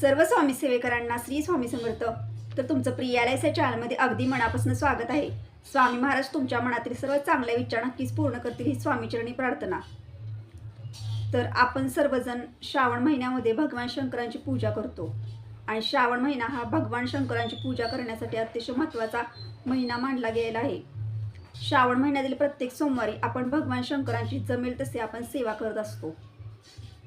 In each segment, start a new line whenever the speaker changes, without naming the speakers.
सर्व स्वामी सेवेकरांना श्री स्वामी समर्थ. तर तुमचं प्रियालयच्या चॅनलमध्ये अगदी मनापासून स्वागत आहे. स्वामी महाराज तुमच्या मनातील सर्व चांगल्या विचार नक्कीच पूर्ण करतील ही स्वामीचरणी प्रार्थना. तर आपण सर्वजण श्रावण महिन्यामध्ये भगवान शंकरांची पूजा करतो. आणि श्रावण महिना हा भगवान शंकरांची पूजा करण्यासाठी अतिशय महत्त्वाचा महिना मानला गेलेला आहे. श्रावण महिन्यातील प्रत्येक सोमवारी आपण भगवान शंकरांची जमेल तसे आपण सेवा करत असतो.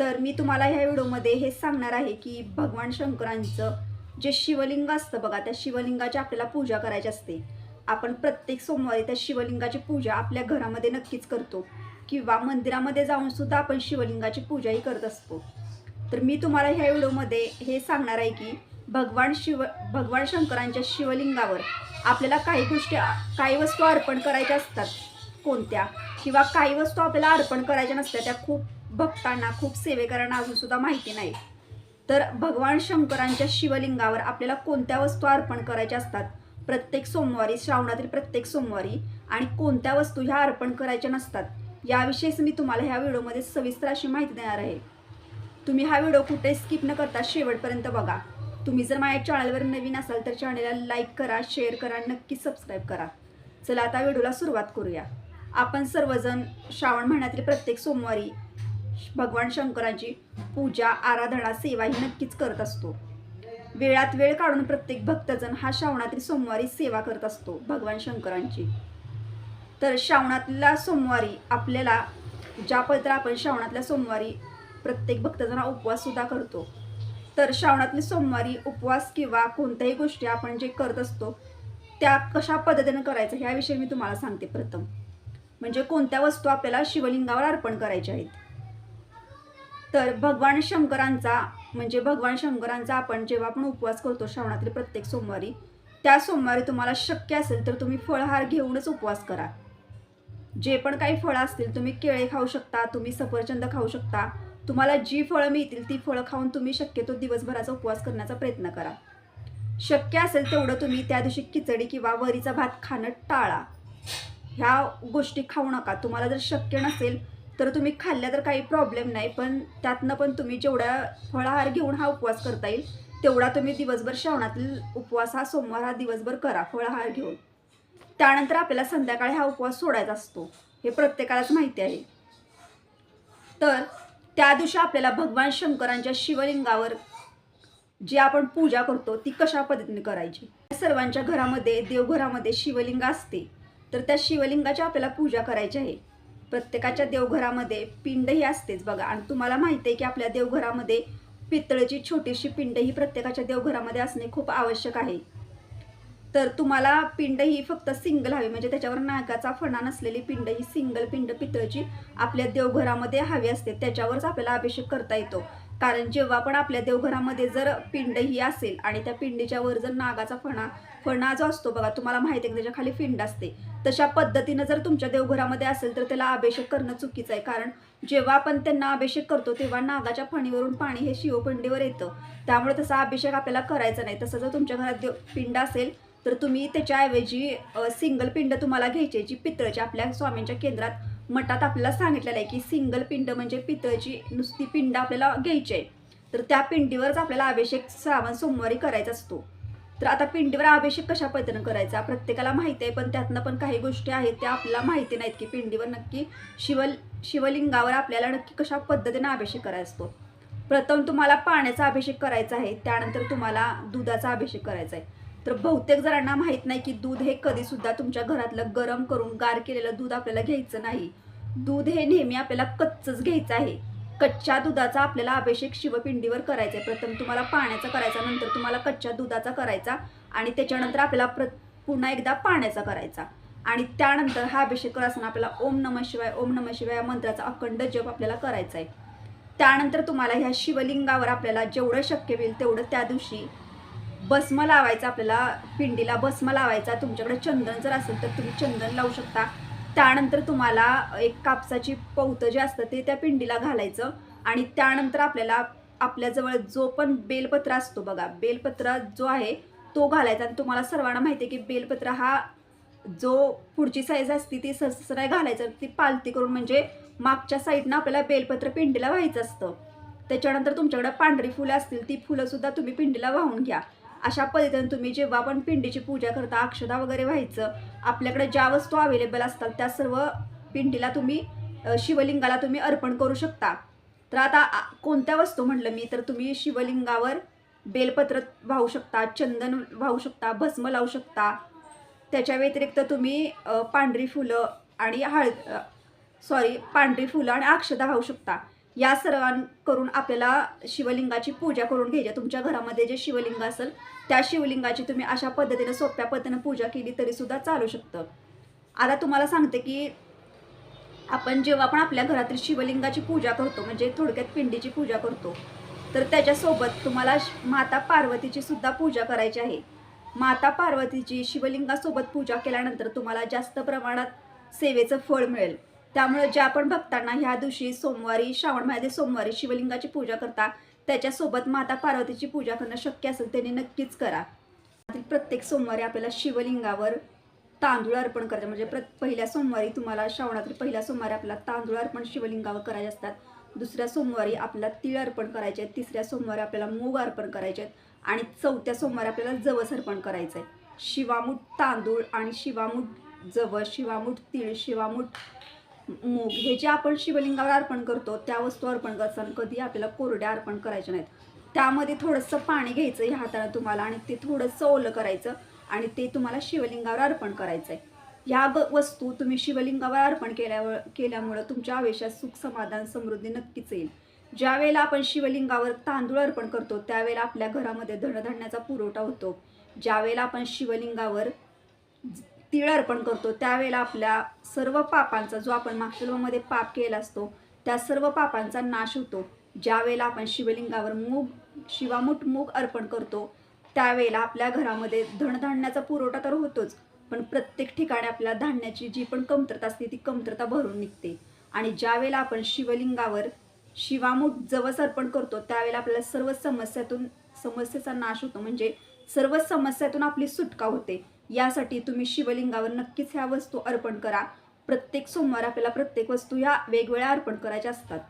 तर मी तुम्हाला ह्या व्हिडिओमध्ये हे सांगणार आहे की भगवान शंकरांचं जे शिवलिंग असतं बघा त्या शिवलिंगाची आपल्याला पूजा करायची असते. आपण प्रत्येक सोमवारी त्या शिवलिंगाची पूजा आपल्या घरामध्ये नक्कीच करतो. किंवा मंदिरामध्ये जाऊन सुद्धा आपण शिवलिंगाची पूजाही करत असतो. तर मी तुम्हाला ह्या व्हिडिओमध्ये हे सांगणार आहे की भगवान शिव भगवान शंकरांच्या शिवलिंगावर आपल्याला काही गोष्टी काही वस्तू अर्पण करायच्या असतात. कोणत्या? किंवा काही वस्तू आपल्याला अर्पण करायच्या नसत्या त्या खूप भक्तांना खूप सेवेकरांना अजून सुद्धा माहिती नाही. तर भगवान शंकरांच्या शिवलिंगावर आपल्याला कोणत्या वस्तू अर्पण करायच्या असतात? प्रत्येक सोमवारी श्रावणातील प्रत्येक सोमवारी आणि कोणत्या वस्तू ह्या अर्पण करायच्या नसतात? याविषयीच मी तुम्हाला ह्या व्हिडिओमध्ये सविस्तर अशी माहिती देणार आहे. तुम्ही हा व्हिडिओ कुठे स्किप न करता शेवटपर्यंत बघा. तुम्ही जर माझ्या चॅनलवर नवीन असाल तर चॅनलला लाईक करा शेअर करा नक्की सबस्क्राईब करा. चला आता व्हिडिओला सुरुवात करूया. आपण सर्वजण श्रावण महिन्यातील प्रत्येक सोमवारी भगवान शंकरांची पूजा आराधना सेवा ही नक्कीच करत असतो. वेळात वेळ काढून प्रत्येक भक्तजण हा श्रावणातील सोमवारी सेवा करत असतो भगवान शंकरांची. तर श्रावणातल्या सोमवारी आपल्याला ज्या पत्र आपण श्रावणातल्या सोमवारी प्रत्येक भक्तजण हा करतो. तर श्रावणातली सोमवारी उपवास किंवा कोणत्याही गोष्टी आपण जे करत असतो त्या कशा पद्धतीनं करायचं ह्याविषयी मी तुम्हाला सांगते प्रथम. म्हणजे कोणत्या वस्तू आपल्याला शिवलिंगावर अर्पण करायच्या आहेत? तर भगवान शंकरांचा म्हणजे भगवान शंकरांचा आपण जेव्हा आपण उपवास करतो श्रावणातील प्रत्येक सोमवारी त्या सोमवारी तुम्हाला शक्य असेल तर तुम्ही फळहार घेऊनच उपवास करा. जे पण काही फळं असतील तुम्ही केळे खाऊ शकता तुम्ही सफरचंद खाऊ शकता तुम्हाला जी फळं मिळतील ती फळं खाऊन तुम्ही शक्यतो दिवसभराचा उपवास करण्याचा प्रयत्न करा. शक्य असेल तेवढं तुम्ही त्या दिवशी खिचडी किंवा वरीचा भात खाणं टाळा. ह्या गोष्टी खाऊ नका. तुम्हाला जर शक्य नसेल तर तुम्ही खाल्ल्या तर काही प्रॉब्लेम नाही पण त्यातनं पण तुम्ही जेवढा फळाहार घेऊन हा उपवास करता येईल तेवढा तुम्ही दिवसभर श्रावणातील उपवास हा सोमवार हा दिवसभर करा फळाहार घेऊन. त्यानंतर आपल्याला संध्याकाळी हा उपवास सोडायचा असतो हे प्रत्येकालाच माहिती आहे. तर त्या दिवशी आपल्याला भगवान शंकरांच्या शिवलिंगावर जी आपण पूजा करतो ती कशा पद्धतीने करायची? सर्वांच्या घरामध्ये देवघरामध्ये शिवलिंग असते. तर त्या शिवलिंगाची आपल्याला पूजा करायची आहे. प्रत्येकाच्या देवघरामध्ये पिंड ही असतेच बघा. आणि तुम्हाला माहिती आहे की आपल्या देवघरामध्ये पितळेची छोटीशी पिंड ही प्रत्येकाच्या देवघरामध्ये असणे खूप आवश्यक आहे. तर तुम्हाला पिंड ही फक्त सिंगल हवी. म्हणजे त्याच्यावर नागाचा फणा नसलेली पिंड ही सिंगल पिंड पितळची आपल्या देवघरामध्ये हवी असते. त्याच्यावरच आपल्याला अभिषेक करता येतो. कारण जेव्हा पण आपल्या देवघरामध्ये जर पिंड ही असेल आणि त्या पिंडीच्या वर जर नागाचा फणा फणा जो असतो बघा तुम्हाला माहिती आहे की त्याच्याखाली पिंड असते. तशा पद्धतीनं जर तुमच्या देवघरामध्ये असेल तर त्याला अभिषेक करणं चुकीचं आहे. कारण जेव्हा आपण त्यांना अभिषेक करतो तेव्हा नागाच्या फणीवरून पाणी हे शिवपिंडीवर येतं. त्यामुळे तसा अभिषेक आपल्याला करायचा नाही. तसं जर तुमच्या घरात देव पिंड असेल तर तुम्ही त्याच्याऐवजी सिंगल पिंड तुम्हाला घ्यायची जी पितळची आपल्या स्वामींच्या केंद्रात मठात आपल्याला सांगितलेलं आहे की सिंगल पिंड म्हणजे पितळची नुसती पिंड आपल्याला घ्यायची आहे. तर त्या पिंडीवरच आपल्याला अभिषेक श्रावण सोमवारी करायचा असतो. तर आता पिंडीवर अभिषेक कशा पद्धतीनं करायचा? प्रत्येकाला माहिती आहे पण त्यातनं पण काही गोष्टी आहेत त्या आपल्याला माहिती नाहीत की पिंडीवर नक्की शिवल शिवलिंगावर आपल्याला नक्की कशा पद्धतीनं अभिषेक करायचा असतो. प्रथम तुम्हाला पाण्याचा अभिषेक करायचा आहे त्यानंतर तुम्हाला दुधाचा अभिषेक करायचा आहे. तर बहुतेक जणांना माहीत नाही की दूध हे कधीसुद्धा तुमच्या घरातलं गरम करून गार केलेलं दूध आपल्याला घ्यायचं नाही. दूध हे नेहमी आपल्याला कच्चंच घ्यायचं आहे. कच्च्या दुधाचा आपल्याला अभिषेक शिवपिंडीवर करायचा आहे. प्रथम तुम्हाला पाण्याचा करायचा नंतर तुम्हाला कच्च्या दुधाचा करायचा आणि त्याच्यानंतर आपल्याला प्र पुन्हा एकदा पाण्याचा करायचा. आणि त्यानंतर हा अभिषेक करत असताना आपल्याला ओम नम शिवाय ओम नम शिवाय या मंत्राचा अखंड जप आपल्याला करायचा आहे. त्यानंतर तुम्हाला ह्या शिवलिंगावर आपल्याला जेवढं शक्य होईल तेवढं त्या दिवशी भस्म लावायचं आपल्याला पिंडीला भस्म लावायचा तुमच्याकडे चंदन जर असेल तर तुम्ही चंदन लावू शकता. त्यानंतर तुम्हाला एक कापसाची पौतं जे असतं ते त्या पिंडीला घालायचं आणि त्यानंतर आपल्याला आपल्याजवळ जो पण बेलपत्र असतो बघा बेलपत्र जो आहे तो घालायचा आणि तुम्हाला सर्वांना माहिती आहे की बेलपत्र हा जो पुढची साईज असते ती ससराय घालायचं ती पालती करून म्हणजे मागच्या साईडनं आपल्याला बेलपत्र पिंडीला व्हायचं असतं. त्याच्यानंतर तुमच्याकडे पांढरी फुलं असतील ती फुलंसुद्धा तुम्ही पिंडीला वाहून घ्या. अशा पद्धतीने तुम्ही जेव्हा पण पिंडीची पूजा करता अक्षदा वगैरे व्हायचं आपल्याकडे ज्या वस्तू अवेलेबल असतात त्या सर्व पिंडीला तुम्ही शिवलिंगाला तुम्ही अर्पण करू शकता. तर आता कोणत्या वस्तू म्हटलं मी तर तुम्ही शिवलिंगावर बेलपत्र वाहू शकता चंदन वाहू शकता भस्म लावू शकता. त्याच्या व्यतिरिक्त तुम्ही पांढरी फुलं आणि हळद सॉरी पांढरी फुलं आणि अक्षदा वाहू शकता. या सर्वां करून आपल्याला शिवलिंगाची पूजा करून घ्यायची. तुमच्या घरामध्ये जे शिवलिंग असेल त्या शिवलिंगाची तुम्ही अशा पद्धतीने सोप्या पद्धतीने पूजा केली तरी सुद्धा चालू शकतं. आता तुम्हाला सांगते की आपण जेव्हा पण आपल्या घरातील शिवलिंगाची पूजा करतो म्हणजे थोडक्यात पिंडीची पूजा करतो तर त्याच्यासोबत तुम्हाला माता पार्वतीची सुद्धा पूजा करायची आहे. माता पार्वतीची शिवलिंगासोबत पूजा केल्यानंतर तुम्हाला जास्त प्रमाणात सेवेचं फळ मिळेल. त्यामुळे ज्या आपण भक्तांना ह्या दिवशी सोमवारी श्रावण महिन्यातील सोमवारी शिवलिंगाची पूजा करता त्याच्यासोबत माता पार्वतीची पूजा करणं शक्य असेल त्यांनी नक्कीच करा. प्रत्येक सोमवारी आपल्याला शिवलिंगावर तांदूळ अर्पण करायचे. म्हणजे प्र पहिल्या सोमवारी तुम्हाला श्रावणातील पहिल्या सोमवारी आपल्याला तांदूळ अर्पण शिवलिंगावर करायचे असतात. दुसऱ्या सोमवारी आपल्याला तीळ अर्पण करायचे. आहेत तिसऱ्या सोमवारी आपल्याला मूग अर्पण करायचे. आहेत आणि चौथ्या सोमवारी आपल्याला जवस अर्पण करायचं. आहे शिवामूठ तांदूळ आणि शिवामूठ जवस शिवामूठ तीळ शिवामूठ मूग हे जे आपण शिवलिंगावर अर्पण करतो त्या वस्तू अर्पण करताना कधी आपल्याला कोरड्या अर्पण करायच्या नाहीत. त्यामध्ये थोडंसं पाणी घ्यायचं ह्या हाताने तुम्हाला आणि ते थोडंसं ओलं करायचं आणि ते तुम्हाला शिवलिंगावर अर्पण करायचं आहे ह्या ग वस्तू तुम्ही शिवलिंगावर अर्पण केल्यावर केल्यामुळं तुमच्या आयुष्यात सुख समाधान समृद्धी नक्कीच येईल. ज्या वेळेला आपण शिवलिंगावर तांदूळ अर्पण करतो त्यावेळेला आपल्या घरामध्ये धनधान्याचा पुरवठा होतो. ज्यावेळेला आपण शिवलिंगावर तिळ अर्पण करतो. त्यावेळेला आपल्या सर्व पापांचा जो आपण मागच्या जन्मामध्ये पाप केला असतो त्या सर्व पापांचा नाश होतो. ज्यावेळेला आपण शिवलिंगावर मूग शिवामूठ मूग अर्पण करतो त्यावेळेला आपल्या घरामध्ये धनधान्याचा पुरवठा तर होतोच पण प्रत्येक ठिकाणी आपल्या धान्याची जी पण कमतरता असते ती कमतरता भरून निघते. आणि ज्यावेळेला आपण शिवलिंगावर शिवामूठ जवस अर्पण करतो त्यावेळेला आपल्याला सर्व समस्यातून समस्येचा नाश होतो. म्हणजे सर्व समस्यातून आपली सुटका होते. यासाठी तुम्ही शिवलिंगावर नक्कीच ह्या वस्तू अर्पण करा. प्रत्येक सोमवार आपल्याला प्रत्येक वस्तू ह्या वेगवेगळ्या अर्पण करायच्या असतात.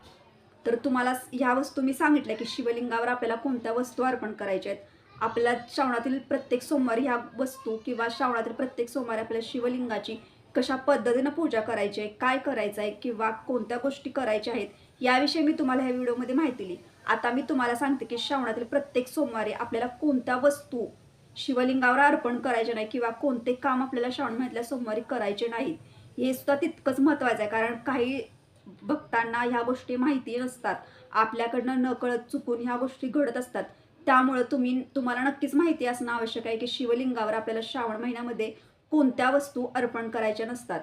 तर तुम्हाला ह्या वस्तू मी सांगितल्या की शिवलिंगावर आपल्याला कोणत्या वस्तू अर्पण करायच्या आहेत? आपल्या श्रावणातील प्रत्येक सोमवारी ह्या वस्तू किंवा श्रावणातील प्रत्येक सोमवार आपल्या शिवलिंगाची कशा पद्धतीनं पूजा करायची आहे काय करायचं आहे किंवा कोणत्या गोष्टी करायच्या आहेत याविषयी मी तुम्हाला ह्या व्हिडिओमध्ये माहिती दिली. आता मी तुम्हाला सांगते की श्रावणातील प्रत्येक सोमवारी आपल्याला कोणत्या वस्तू शिवलिंगावर अर्पण करायचे नाही किंवा कोणते काम आपल्याला श्रावण महिन्यातल्या सोमवारी करायचे नाहीत हे सुद्धा तितकंच महत्त्वाचं आहे. कारण काही भक्तांना ह्या गोष्टी माहिती नसतात. आपल्याकडनं नकळत चुकून ह्या गोष्टी घडत असतात. त्यामुळं तुम्ही तुम्हाला नक्कीच माहिती असणं आवश्यक आहे की शिवलिंगावर आपल्याला श्रावण महिन्यामध्ये कोणत्या वस्तू अर्पण करायच्या नसतात.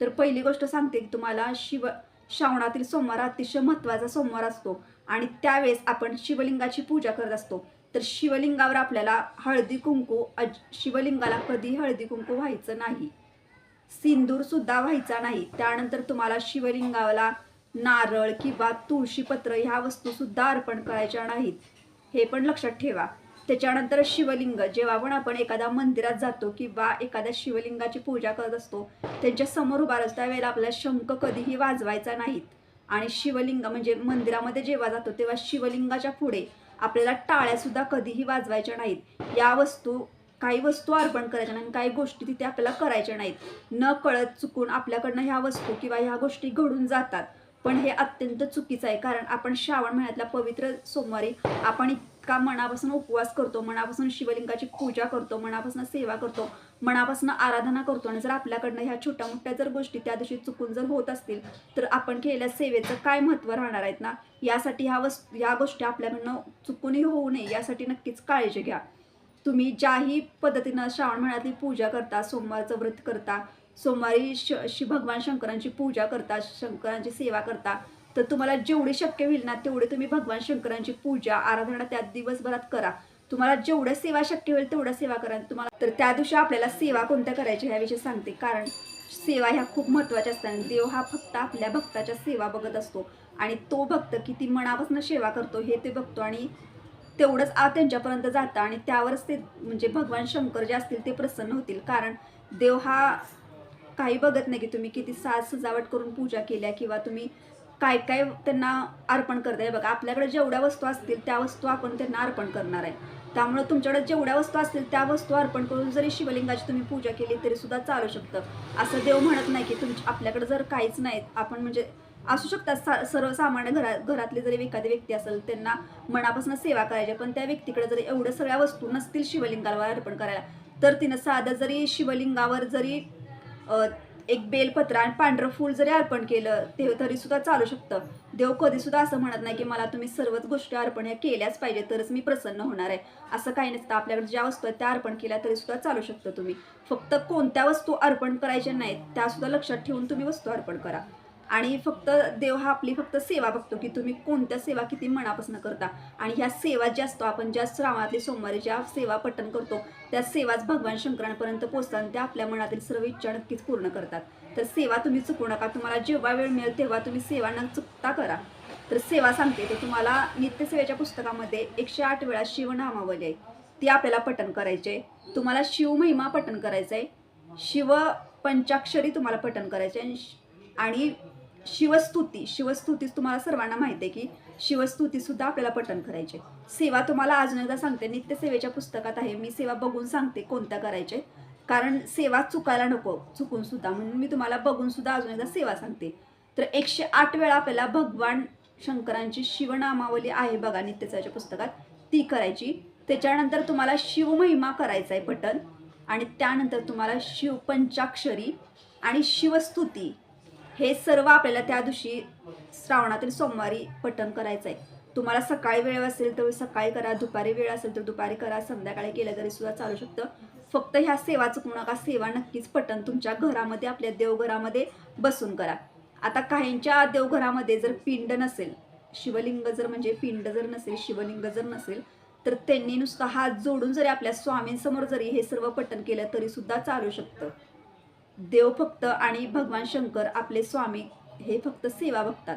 तर पहिली गोष्ट सांगते की तुम्हाला शिव श्रावणातील सोमवार अतिशय महत्त्वाचा सोमवार असतो. आणि त्यावेळेस आपण शिवलिंगाची पूजा करत असतो. तर शिवलिंगावर आपल्याला हळदी कुंकू अज शिवलिंगाला कधी हळदी कुंकू व्हायचं नाही. सिंदूर सुद्धा व्हायचा नाही. त्यानंतर तुम्हाला शिवलिंगाला नारळ किंवा तुळशीपत्र ह्या वस्तू सुद्धा अर्पण करायच्या नाहीत. हे पण लक्षात ठेवा. त्याच्यानंतर शिवलिंग जेव्हा पण आपण एखाद्या मंदिरात जातो किंवा एखाद्या शिवलिंगाची पूजा करत असतो त्यांच्यासमोर उभा असता वेळेला आपल्याला शंख कधीही वाजवायचा नाहीत. आणि शिवलिंग म्हणजे मंदिरामध्ये जेव्हा जातो तेव्हा शिवलिंगाच्या पुढे आपल्याला टाळ्यासुद्धा कधीही वाजवायच्या नाहीत. या वस्तू काही वस्तू अर्पण करायच्या नाही काही गोष्टी तिथे आपल्याला करायच्या नाहीत. न कळत चुकून आपल्याकडनं ह्या वस्तू किंवा ह्या गोष्टी घडून जातात. पण हे अत्यंत चुकीचं आहे. कारण आपण श्रावण महिन्यातल्या पवित्र सोमवारी आपण का मनापासून उपवास करतो मनापासून शिवलिंगाची पूजा करतो मनापासून सेवा करतो मनापासून आराधना करतो आणि जर आपल्याकडनं ह्या छोट्या मोठ्या जर गोष्टी त्या दिवशी चुकून जर होत असतील तर आपण केलेल्या सेवेचं काय महत्त्व राहणार आहेत ना? यासाठी ह्या वस्तू ह्या गोष्टी आपल्याकडनं चुकूनही होऊ नये यासाठी नक्कीच काळजी घ्या. तुम्ही ज्याही पद्धतीनं श्रावण महिन्यातली पूजा करता सोमवारचं व्रत करता सोमवारी श भगवान शंकरांची पूजा करता शंकरांची सेवा करता तर तुम्हाला जेवढी शक्य होईल ना तेवढे तुम्ही भगवान शंकरांची पूजा आराधना त्या दिवसभरात करा. तुम्हाला जेवढ्या सेवा शक्य होईल तेवढ्या सेवा करा. तुम्हाला तर त्या दिवशी आपल्याला सेवा कोणत्या करायच्या ह्याविषयी सांगते. कारण सेवा ह्या खूप महत्त्वाच्या असतात देव हा फक्त आपल्या भक्ताच्या सेवा बघत असतो. आणि तो भक्त किती मनापासून सेवा करतो हे ते बघतो आणि तेवढंच आ त्यांच्यापर्यंत जातं आणि त्यावरच ते म्हणजे भगवान शंकर जे असतील ते प्रसन्न होतील. कारण देव हा काही बघत नाही की तुम्ही किती साज सजावट करून पूजा केल्या किंवा तुम्ही काय काय त्यांना अर्पण करता आहे बघा आपल्याकडे जेवढ्या वस्तू असतील त्या वस्तू आपण त्यांना अर्पण करणार आहे. त्यामुळे तुमच्याकडे जेवढ्या वस्तू असतील त्या वस्तू अर्पण करून जरी शिवलिंगाची तुम्ही पूजा केली तरी सुद्धा चालू शकतं. असं देव म्हणत नाही की तुमच्या आपल्याकडे जर काहीच नाही आपण म्हणजे असू शकतात सा सर्वसामान्य घरा घरातले जरी एखादी व्यक्ती असेल त्यांना मनापासून सेवा करायची पण त्या व्यक्तीकडे जरी एवढ्या सगळ्या वस्तू नसतील शिवलिंगावर अर्पण करायला तर तिनं साधं जरी शिवलिंगावर जरी एक बेलपत्र आणि पांढरं फूल जरी अर्पण केलं ते तरी सुद्धा चालू शकतं. देव कधी सुद्धा असं म्हणत नाही की मला तुम्ही सर्वच गोष्टी अर्पण या केल्याच पाहिजे तरच मी प्रसन्न होणार आहे. असं काही नसतं. आपल्याकडे ज्या वस्तू आहेत त्या अर्पण केल्या तरी सुद्धा चालू शकतं तुम्ही. फक्त कोणत्या वस्तू अर्पण करायच्या नाहीत त्यासुद्धा लक्षात ठेवून तुम्ही वस्तू अर्पण करा. आणि फक्त देव हा आपली फक्त सेवा बघतो की तुम्ही कोणत्या सेवा किती मनापासून करता. आणि ह्या सेवा ज्या असतो आपण ज्या श्रावणातली सोमवारी ज्या सेवा पठण करतो त्या सेवाच भगवान शंकरांपर्यंत पोचतात त्या आपल्या मनातील सर्व इच्छा नक्कीच पूर्ण करतात. तर सेवा तुम्ही चुकू नका. तुम्हाला जेव्हा वेळ मिळेल तेव्हा तुम्ही सेवा न चुकता करा. तर सेवा सांगते तर तुम्हाला नित्यसेवेच्या पुस्तकामध्ये एकशे आठ वेळा शिवनामावली आहे. ती आपल्याला पठण करायचे तुम्हाला शिवमहिमा पठण करायचं आहे. शिव पंचाक्षरी तुम्हाला पठण करायचे आणि श- आणि शिवस्तुती शिवस्तुतीच तुम्हाला सर्वांना माहिती आहे की शिवस्तुती सुद्धा आपल्याला पठण करायचे सेवा तुम्हाला अजून एकदा सांगते नित्यसेवेच्या पुस्तकात आहे मी सेवा बघून सांगते कोणत्या करायचे कारण सेवा चुकायला नको चुकून सुद्धा. म्हणून मी तुम्हाला बघून सुद्धा अजून एकदा सेवा सांगते. तर एकशे आठ वेळा आपल्याला भगवान शंकरांची शिवनामावली आहे बघा नित्यसेवेच्या पुस्तकात. ती करायची. त्याच्यानंतर तुम्हाला शिवमहिमा करायचा आहे पठण. आणि त्यानंतर तुम्हाला शिव पंचाक्षरी आणि शिवस्तुती. हे सर्व आपल्याला त्या दिवशी श्रावणातील सोमवारी पठण करायचं आहे तुम्हाला सकाळी वेळ असेल तर सकाळी करा दुपारी वेळ असेल तर दुपारी करा संध्याकाळी केलं तरी सुद्धा चालू शकतं. फक्त ह्या सेवा चुकू नका सेवा नक्कीच पठण तुमच्या घरामध्ये आपल्या देवघरामध्ये बसून करा. आता काहींच्या देवघरामध्ये जर पिंड नसेल शिवलिंग जर म्हणजे पिंड जर नसेल शिवलिंग जर नसेल तर त्यांनी नुसता हात जोडून जरी आपल्या स्वामींसमोर जरी हे सर्व पठण केलं तरी सुद्धा चालू शकतं. देव फक्त आणि भगवान शंकर आपले स्वामी हे फक्त सेवा बघतात.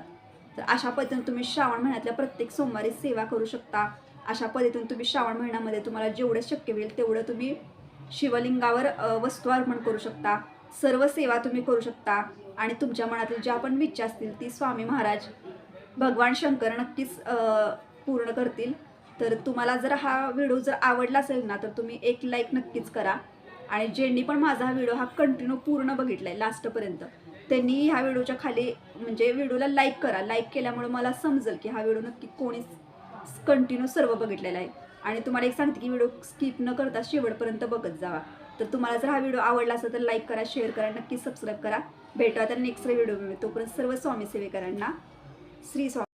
तर अशा पद्धतीने तुम्ही श्रावण महिन्यातल्या प्रत्येक सोमवारी सेवा करू शकता. अशा पद्धतीने तुम्ही श्रावण महिन्यामध्ये तुम्हाला जेवढं शक्य होईल तेवढं तुम्ही शिवलिंगावर वस्तू अर्पण करू शकता. सर्व सेवा तुम्ही करू शकता. आणि तुमच्या मनातील ज्या पण इच्छा असतील ती स्वामी महाराज भगवान शंकर नक्कीच पूर्ण करतील. तर तुम्हाला जर हा व्हिडिओ जर आवडला असेल ना तर तुम्ही एक लाईक नक्कीच करा. आणि ज्यांनी पण माझा हा व्हिडिओ हा कंटिन्यू पूर्ण बघितला आहे लास्टपर्यंत त्यांनी ह्या व्हिडिओच्या खाली म्हणजे व्हिडिओला लाईक करा. लाईक केल्यामुळे मला समजेल की हा व्हिडिओ नक्की कोणी कंटिन्यू सर्व बघितलेला आहे. आणि तुम्हाला एक सांगते की व्हिडिओ स्किप न करता शेवटपर्यंत बघत जावा. तर तुम्हाला जर हा व्हिडिओ आवडला असेल तर लाईक करा शेअर करा नक्की सबस्क्राईब करा. भेटू आता नेक्स्ट व्हिडिओ तोपर्यंत सर्व स्वामी सेवेकरांना श्री स्वामी